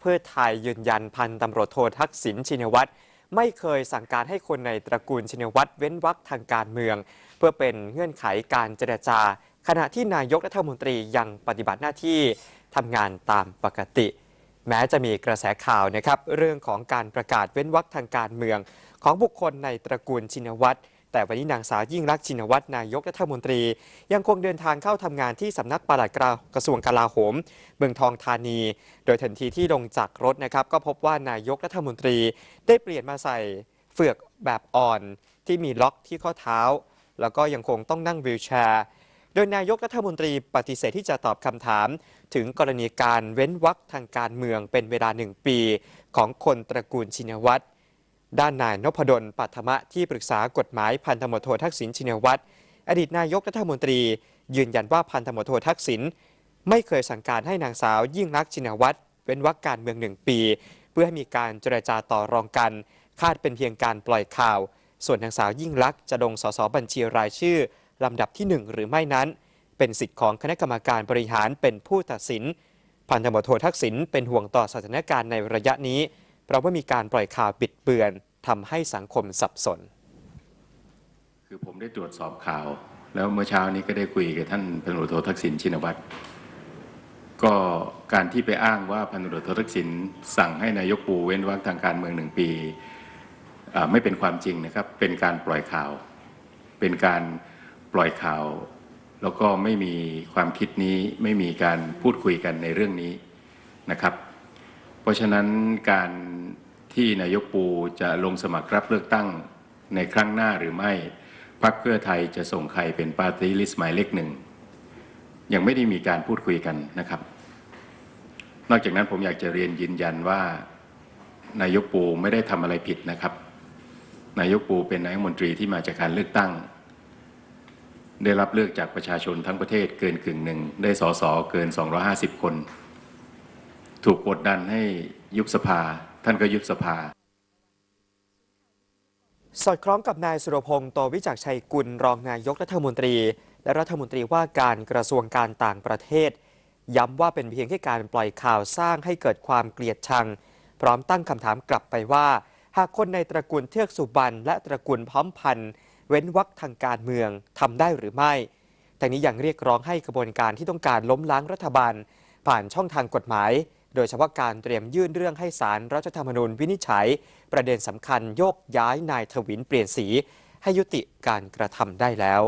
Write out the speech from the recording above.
เพื่อไทยยืนยันพันตำรวจโททักษิณชินวัตรไม่เคยสั่งการให้คนในตระกูลชินวัตรเว้นวรรคทางการเมือง เพื่อเป็นเงื่อนไขการเจรจา ขณะที่นายกรัฐมนตรียังปฏิบัติหน้าที่ทำงานตามปกติ แม้จะมีกระแสข่าวนะครับ เรื่องของการประกาศเว้นวรรคทางการเมือง ของบุคคลในตระกูลชินวัตร แต่วันนี้นางสาวยิ่งรักชินวัตรนายกรัฐมนตรี ยังคงเดินทางเข้าทำงานที่สำนักปลัดกระทรวงกลาโหม เมืองทองธานี โดยทันทีที่ลงจากรถนะครับ ก็พบว่านายกรัฐมนตรีได้เปลี่ยนมาใส่เฟือกแบบอ่อนที่มีล็อกที่ข้อเท้า แล้วก็ยังคงต้องนั่งวีลแชร์ โดยนายกรัฐมนตรีปฏิเสธที่จะตอบคำถาม ถึงกรณีการเว้นวรรคทางการเมืองเป็นเวลาหนึ่งปี ของคนตระกูลชินวัตร ด้านนายนพดลปัทมะที่ปรึกษากฎหมายพันธมตโททักษิณชินวัตรอดีตนายกรัฐมนตรี ยืนยันว่าพันธมตโททักษิณไม่เคยสั่งการให้นางสาวยิ่งรักษณ์ชินวัตรเว้นวรรคการเมืองหนึ่งปี เพื่อให้มีการเจรจาต่อรองกัน คาดเป็นเพียงการปล่อยข่าว ส่วนนางสาวยิ่งลักษณ์จะลงสสบัญชีรายชื่อลำดับที่หนึ่งหรือไม่นั้น เป็นสิทธิ์ของคณะกรรมการบริหารเป็นผู้ตัดสิน พันธมตโททักษิณเป็นห่วงต่อสถานการณ์ในระยะนี้ เพราะว่ามีการปล่อยข่าวบิดเบือนทำให้สังคมสับสน คือผมได้ตรวจสอบข่าว แล้วเมื่อเช้านี้ก็ได้คุยกับท่านพันตำรวจโททักษิณชินวัตรก็การที่ไปอ้างว่าพันตำรวจโททักษิณสั่งให้นายกปูเว้นวรรคทางการเมืองหนึ่งปีไม่เป็นความจริงนะครับ เป็นการปล่อยข่าว เป็นการปล่อยข่าว แล้วก็ไม่มีความคิดนี้ไม่มีการพูดคุยกันในเรื่องนี้นะครับ เพราะฉะนั้นการที่นายกปูจะลงสมัครรับเลือกตั้งในครั้งหน้าหรือไม่พรรคเพื่อไทยจะส่งใครเป็นปาร์ตี้ลิสต์หมายเลขหนึ่งยังไม่ได้มีการพูดคุยกันนะครับ นอกจากนั้นผมอยากจะเรียนยืนยันว่า นายกปูไม่ได้ทำอะไรผิดนะครับ นายกปูเป็นนายกมนตรีที่มาจากการเลือกตั้ง ได้รับเลือกจากประชาชนทั้งประเทศเกินกึ่งหนึ่งได้สสเกิน 250 คน ถูกกดดันให้ยุบสภา ท่านก็ยุบสภา สอดคล้องกับนายสุรพงศ์โตวิจักชัยกุลรองนายกรัฐมนตรี และรัฐมนตรีว่าการกระทรวงการต่างประเทศ ย้ำว่าเป็นเพียงแค่การปล่อยข่าวสร้างให้เกิดความเกลียดชัง พร้อมตั้งคำถามกลับไปว่า หากคนในตระกูลเทือกสุบรรณและตระกูลพร้อมพันธ์เว้นวรรคทางการเมืองทำได้หรือไม่แต่นี้ยังเรียกร้องให้กระบวนการที่ต้องการล้มล้างรัฐบาล ผ่านช่องทางกฎหมาย โดยเฉพาะการเตรียมยื่นเรื่องให้ศาลรรัฐธรรมนูญวินิจฉัย ประเด็นสำคัญโยกย้ายนายทวินเปลี่ยนสี ให้ยุติการกระทำได้แล้ว